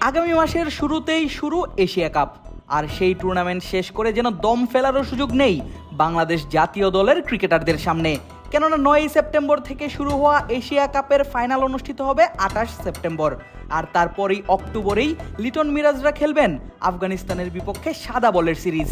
আগামী মাসের শুরুতেই শুরু এশিয়া কাপ। আর সেই টুর্নামেন্ট শেষ করে যেন দম ফেলারও সুযোগ নেই বাংলাদেশ জাতীয় দলের ক্রিকেটারদের সামনে। কেননা নয়ই সেপ্টেম্বর থেকে শুরু হওয়া এশিয়া কাপের ফাইনাল অনুষ্ঠিত হবে আঠাশ সেপ্টেম্বর। আর তারপরেই অক্টোবরেই লিটন মিরাজরা খেলবেন আফগানিস্তানের বিপক্ষে সাদা বলের সিরিজ।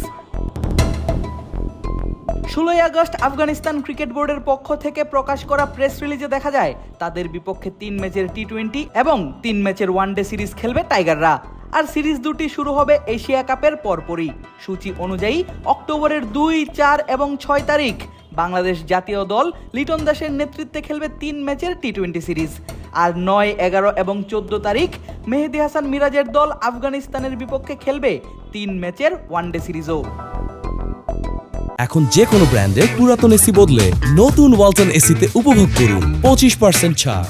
ষোলোই আগস্ট আফগানিস্তান ক্রিকেট বোর্ডের পক্ষ থেকে প্রকাশ করা প্রেস রিলিজে দেখা যায়, তাদের বিপক্ষে তিন ম্যাচের টি টোয়েন্টি এবং তিন ম্যাচের ওয়ানডে সিরিজ খেলবে টাইগাররা। আর সিরিজ দুটি শুরু হবে এশিয়া কাপের পরপরই। সূচি অনুযায়ী অক্টোবরের দুই, চার এবং ছয় তারিখ বাংলাদেশ জাতীয় দল লিটন দাসের নেতৃত্বে খেলবে তিন ম্যাচের টি টোয়েন্টি সিরিজ। আর নয়, এগারো এবং চোদ্দ তারিখ মেহেদি হাসান মিরাজের দল আফগানিস্তানের বিপক্ষে খেলবে তিন ম্যাচের ওয়ানডে সিরিজও। এখন যে কোনো ব্র্যান্ডের পুরাতন এসি বদলে নতুন ওয়ালটন এসিতে উপভোগ করুন পঁচিশ পার্সেন্ট ছাড়।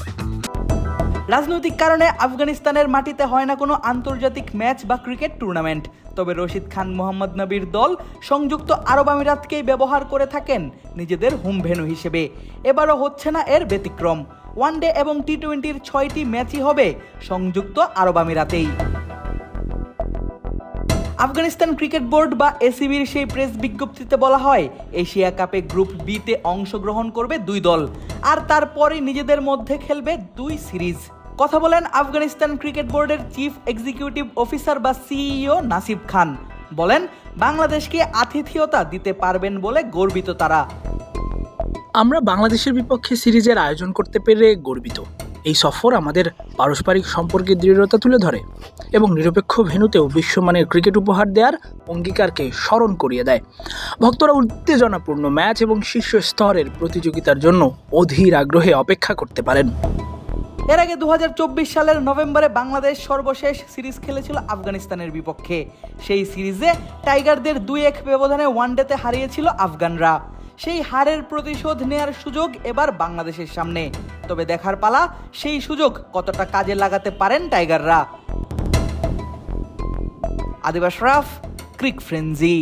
রাজনৈতিক কারণে আফগানিস্তানের মাটিতে হয় না কোনো আন্তর্জাতিক ম্যাচ বা ক্রিকেট টুর্নামেন্ট। তবে রশিদ খান, মোহাম্মদ নবীর দল সংযুক্ত আরব আমিরাতকেই ব্যবহার করে থাকেন নিজেদের হোম ভেন্যু হিসেবে। এবারও হচ্ছে না এর ব্যতিক্রম। ওয়ানডে এবং টি টোয়েন্টির ছয়টি ম্যাচই হবে সংযুক্ত আরব আমিরাতেই। আফগানিস্তান ক্রিকেট বোর্ড বা এসিবির সেই প্রেস বিজ্ঞপ্তিতে বলা হয়, এশিয়া কাপে গ্রুপ বিতে অংশগ্রহণ করবে দুই দল, আর তারপরে নিজেদের মধ্যে খেলবে দুই সিরিজ। কথা বলেন আফগানিস্তান ক্রিকেট বোর্ডের চিফ এক্সিকিউটিভ অফিসার বা সিইও নাসিব খান। বলেন, বাংলাদেশকে আতিথেয়তা দিতে পারবেন বলে গর্বিত তারা। আমরা বাংলাদেশের বিপক্ষে সিরিজের আয়োজন করতে পেরে গর্বিত। এই সফর আমাদের পারস্পরিক সম্পর্কে দৃঢ়তা তুলে ধরে এবং নিরপেক্ষ ভেনুতেও বিশ্বমানের ক্রিকেট উপহার দেওয়ার অঙ্গীকারকে স্মরণ করিয়ে দেয়। ভক্তরা উত্তেজনাপূর্ণ ম্যাচ এবং শীর্ষ স্তরের প্রতিযোগিতার জন্য অধীর আগ্রহে অপেক্ষা করতে পারেন। এর আগে দু হাজার চব্বিশ সালের নভেম্বরে বাংলাদেশ সর্বশেষ সিরিজ খেলেছিল আফগানিস্তানের বিপক্ষে। সেই সিরিজে টাইগারদের দুই এক ব্যবধানে ওয়ানডেতে হারিয়েছিল আফগানরা। সেই হারের প্রতিশোধ নেয়ার সুযোগ এবার বাংলাদেশের সামনে। তবে দেখার পালা, সেই সুযোগ কতটা কাজে লাগাতে পারেন টাইগাররা? আদিবাস রাফ, ক্রিক ফ্রেন্জি।